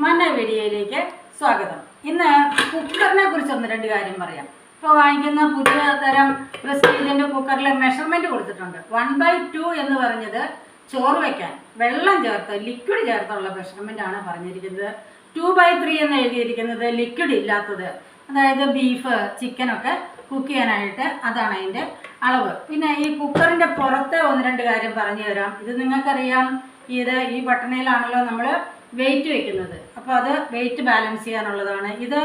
മന്ന വീഡിയോയിലേക്ക് സ്വാഗതം. ഇന്ന് കുക്കറിനെ കുറിച്ച് ഒന്ന് രണ്ട് കാര്യം പറയാം. ഇപ്പോൾ വാങ്ങിക്കുന്ന പുതിയ തരം പ്രസ്റ്റീജിന്റെ കുക്കറിൽ മെഷർമെന്റ് കൊടുത്തിട്ടുണ്ട്. വൺ ബൈ ടു എന്ന് പറഞ്ഞത് ചോറ് വയ്ക്കാൻ വെള്ളം ചേർത്ത് ലിക്വിഡ് ചേർത്തുള്ള ആണ് പറഞ്ഞിരിക്കുന്നത്. ടു ബൈ ത്രീ എന്ന് എഴുതിയിരിക്കുന്നത് ലിക്വിഡ് ഇല്ലാത്തത്. അതായത് ബീഫ് ചിക്കനൊക്കെ കുക്ക് ചെയ്യാനായിട്ട് അതാണ് അതിന്റെ അളവ്. പിന്നെ ഈ കുക്കറിന്റെ പുറത്തെ ഒന്ന് രണ്ട് കാര്യം പറഞ്ഞു തരാം. ഇത് നിങ്ങൾക്കറിയാം. ഇത് ഈ ബട്ടണയിലാണല്ലോ നമ്മൾ വെയിറ്റ് വെക്കുന്നത്. അപ്പോൾ അത് വെയിറ്റ് ബാലൻസ് ചെയ്യാനുള്ളതാണ്. ഇത്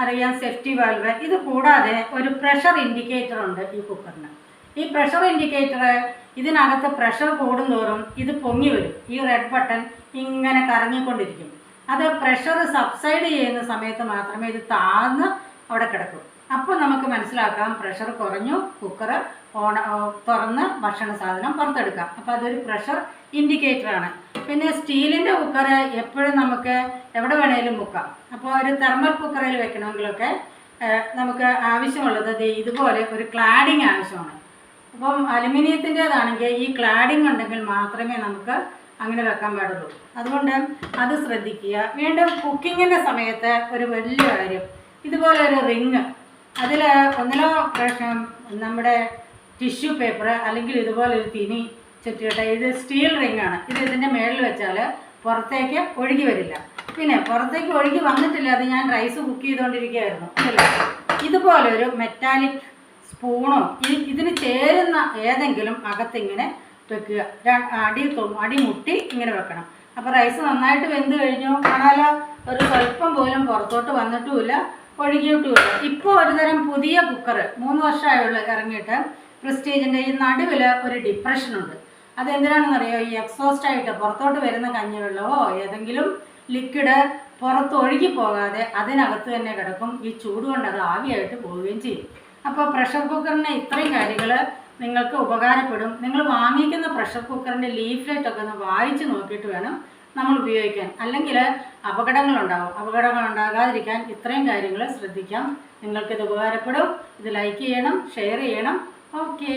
അറിയാം സേഫ്റ്റി വാൽവ് ഇത് കൂടാതെ ഒരു പ്രഷർ ഇൻഡിക്കേറ്റർ ഉണ്ട് ഈ കുക്കറിന് ഈ പ്രഷർ ഇൻഡിക്കേറ്റർ ഇതിനകത്ത് പ്രഷർ കൂടുന്തോറും ഇത് പൊങ്ങി വരും. ഈ റെഡ് ബട്ടൺ ഇങ്ങനെ കറങ്ങിക്കൊണ്ടിരിക്കും. അത് പ്രഷർ സബ്സൈഡ് ചെയ്യുന്ന സമയത്ത് മാത്രമേ ഇത് താഴ്ന്ന് അവിടെ കിടക്കൂ. അപ്പോൾ നമുക്ക് മനസ്സിലാക്കാം പ്രഷർ കുറഞ്ഞു കുക്കർ ഓണ തുറന്ന് ഭക്ഷണ സാധനം പുറത്തെടുക്കാം. അപ്പോൾ അതൊരു പ്രഷർ ഇൻഡിക്കേറ്ററാണ് പിന്നെ സ്റ്റീലിന്റെ കുക്കർ എപ്പോഴും നമുക്ക് എവിടെ വേണേലും മുക്കാം അപ്പോൾ ഒരു തെർമൽ കുക്കറിൽ വെക്കണമെങ്കിലൊക്കെ നമുക്ക് ആവശ്യമുള്ളത് ഇതുപോലെ ഒരു ക്ലാഡിങ് ആവശ്യമാണ്. അപ്പം അലുമിനിയത്തിന്റെതാണെങ്കിൽ ഈ ക്ലാഡിങ് ഉണ്ടെങ്കിൽ മാത്രമേ നമുക്ക് അങ്ങനെ വെക്കാൻ പാടുള്ളൂ. അതുകൊണ്ട് അത് ശ്രദ്ധിക്കുക. വീണ്ടും കുക്കിങ്ങിന്റെ സമയത്ത് ഒരു വലിയ കാര്യം ഇതുപോലെ ഒരു റിങ് അതിൽ ഒന്നിലോ പ്രശ്നം നമ്മുടെ ടിഷ്യൂ പേപ്പർ അല്ലെങ്കിൽ ഇതുപോലെ ഒരു തിനി ചുറ്റിയിട്ട് ഇത് സ്റ്റീൽ റിങ്ങാണ് ഇത് ഇതിന്റെ മേളിൽ വെച്ചാൽ പുറത്തേക്ക് ഒഴുകി വരില്ല. പിന്നെ പുറത്തേക്ക് ഒഴുകി വന്നിട്ടില്ല അത് ഞാൻ റൈസ് കുക്ക് ചെയ്തുകൊണ്ടിരിക്കുകയായിരുന്നു അല്ലേ? ഇതുപോലെ ഒരു മെറ്റാലിക് സ്പൂണോ ഈ ഇതിന് ചേരുന്ന ഏതെങ്കിലും അകത്തിങ്ങനെ വെക്കുക. അടി അടി മുട്ടി ഇങ്ങനെ വെക്കണം. അപ്പോൾ റൈസ് നന്നായിട്ട് വെന്ത് കഴിഞ്ഞു. കാണാലോ? ഒരു സ്വല്പം പോലും പുറത്തോട്ട് വന്നിട്ടുമില്ല ഒഴുകിയിട്ടുമില്ല. ഇപ്പോൾ ഒരുതരം പുതിയ കുക്കർ മൂന്ന് വർഷമായുള്ള ഇറങ്ങിയിട്ട് പ്രസ്റ്റീജിന്റെ ഈ നടുവിൽ ഒരു ഡിപ്രഷനുണ്ട് അതെന്തിനാണെന്നറിയോ? ഈ എക്സോസ്റ്റ് ആയിട്ട് പുറത്തോട്ട് വരുന്ന കഞ്ഞിവെള്ളമോ ഏതെങ്കിലും ലിക്വിഡ് പുറത്ത് ഒഴുകി പോകാതെ അതിനകത്ത് തന്നെ കിടക്കും. ഈ ചൂട് കൊണ്ട് അത് ആവിയായിട്ട് പോവുകയും ചെയ്യും. അപ്പോൾ പ്രഷർ കുക്കറിന് ഇത്രയും കാര്യങ്ങൾ നിങ്ങൾക്ക് ഉപകാരപ്പെടും. നിങ്ങൾ വാങ്ങിക്കുന്ന പ്രഷർ കുക്കറിന്റെ ലീഫ്ലെറ്റ് ഒക്കെ ഒന്ന് വായിച്ച് നോക്കിയിട്ട് വേണം നമ്മൾ ഉപയോഗിക്കാൻ. അല്ലെങ്കിൽ അപകടങ്ങളുണ്ടാവും. അപകടങ്ങൾ ഉണ്ടാകാതിരിക്കാൻ ഇത്രയും കാര്യങ്ങൾ ശ്രദ്ധിക്കാം. നിങ്ങൾക്കിത് ഉപകാരപ്പെടും. ഇത് ലൈക്ക് ചെയ്യണം ഷെയർ ചെയ്യണം. ഓക്കേ